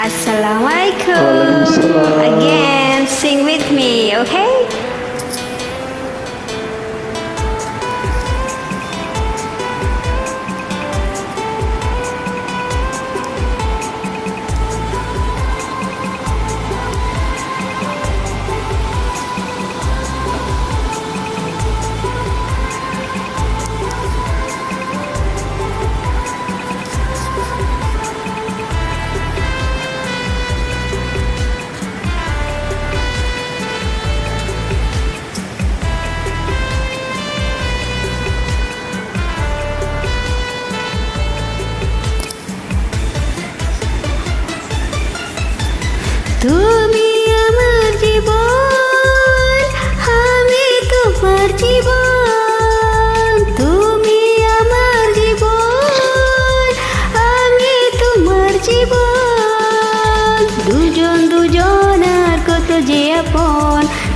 Assalamualaikum. Again, sing with me, okay?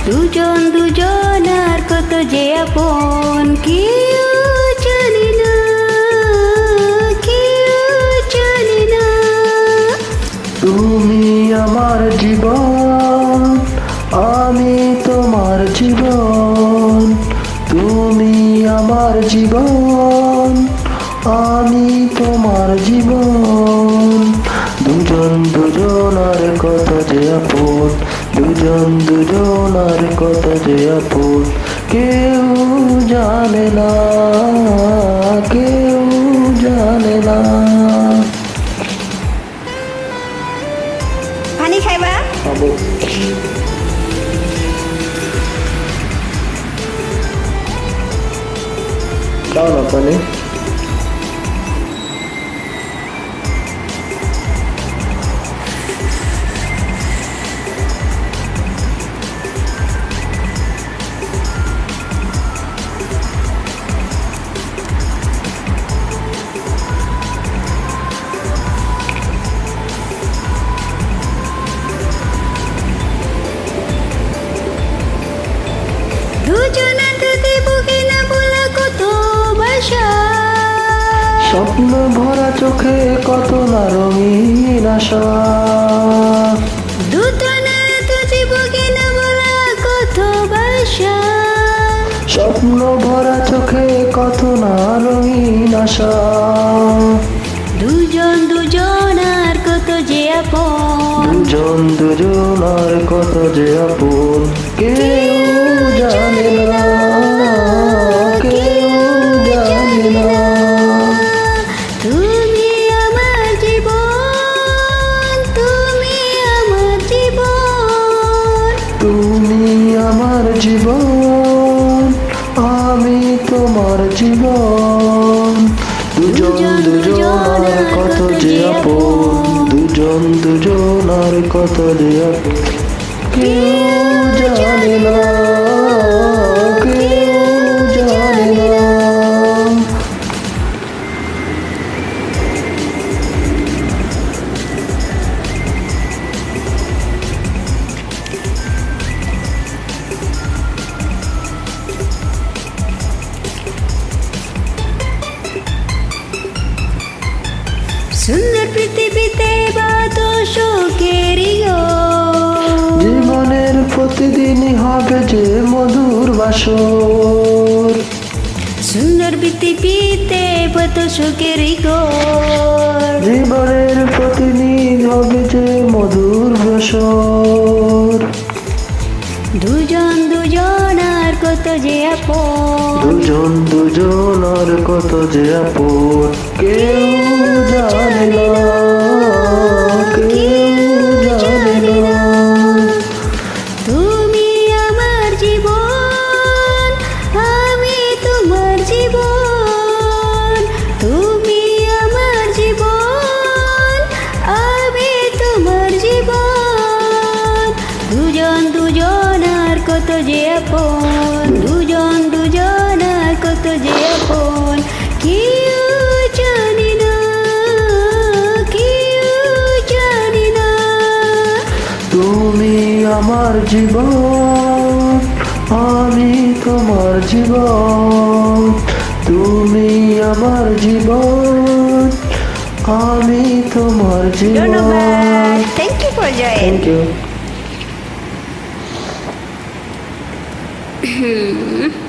দুজন দুজন আর কত যে আপন, কেউ জানি না, কেউ জানি না। তুমি আমার জীবন, আমি তোমার জীবন। তুমি আমার জীবন, আমি তোমার জীবন। দুজন দুজন আর কত যে আপন দুজন দুজন আর কত যে আপন কেউ জানে না কেউ জানে না। পানি খাইবা? খাব। দাও না পানি। স্বপ্ন ভরা চোখে কত না রঙিন আশা। স্বপ্ন ভরা চোখে কত না রঙিন আশা। দুজন দুজন আর কত যে আপন। দুজন দুজন আর কত যে আপন। কেউ জানে না। তুমি আমার জীবন, আমি তোমার জীবন। দুজন দুজন কত যে আপন, দুজন দুজন আর কত যে আপন। কেউ জানে না। সুন্দর পৃথিবীতে জীবনের প্রতিদিনই হবে যে মধুর বাসর। সুন্দর পৃথিবীতে কত সুখেরই গোর জীবনের প্রতিদিন হবে যে মধুর বাসর। দুজন দুজন আর কত যে আপন। দুজন দুজন আর কত যে আপন। কেউ কত যে আপন দুজন দুজন আর কত যে আপন। কেউ জানি না কেউ জানি না। তুমি আমার জীবন আমি তোমার জীবন। তুমি আমার জীবন আমি তোমার জীবন ধন্যবাদ। Thank you for join thank you 哼嗯。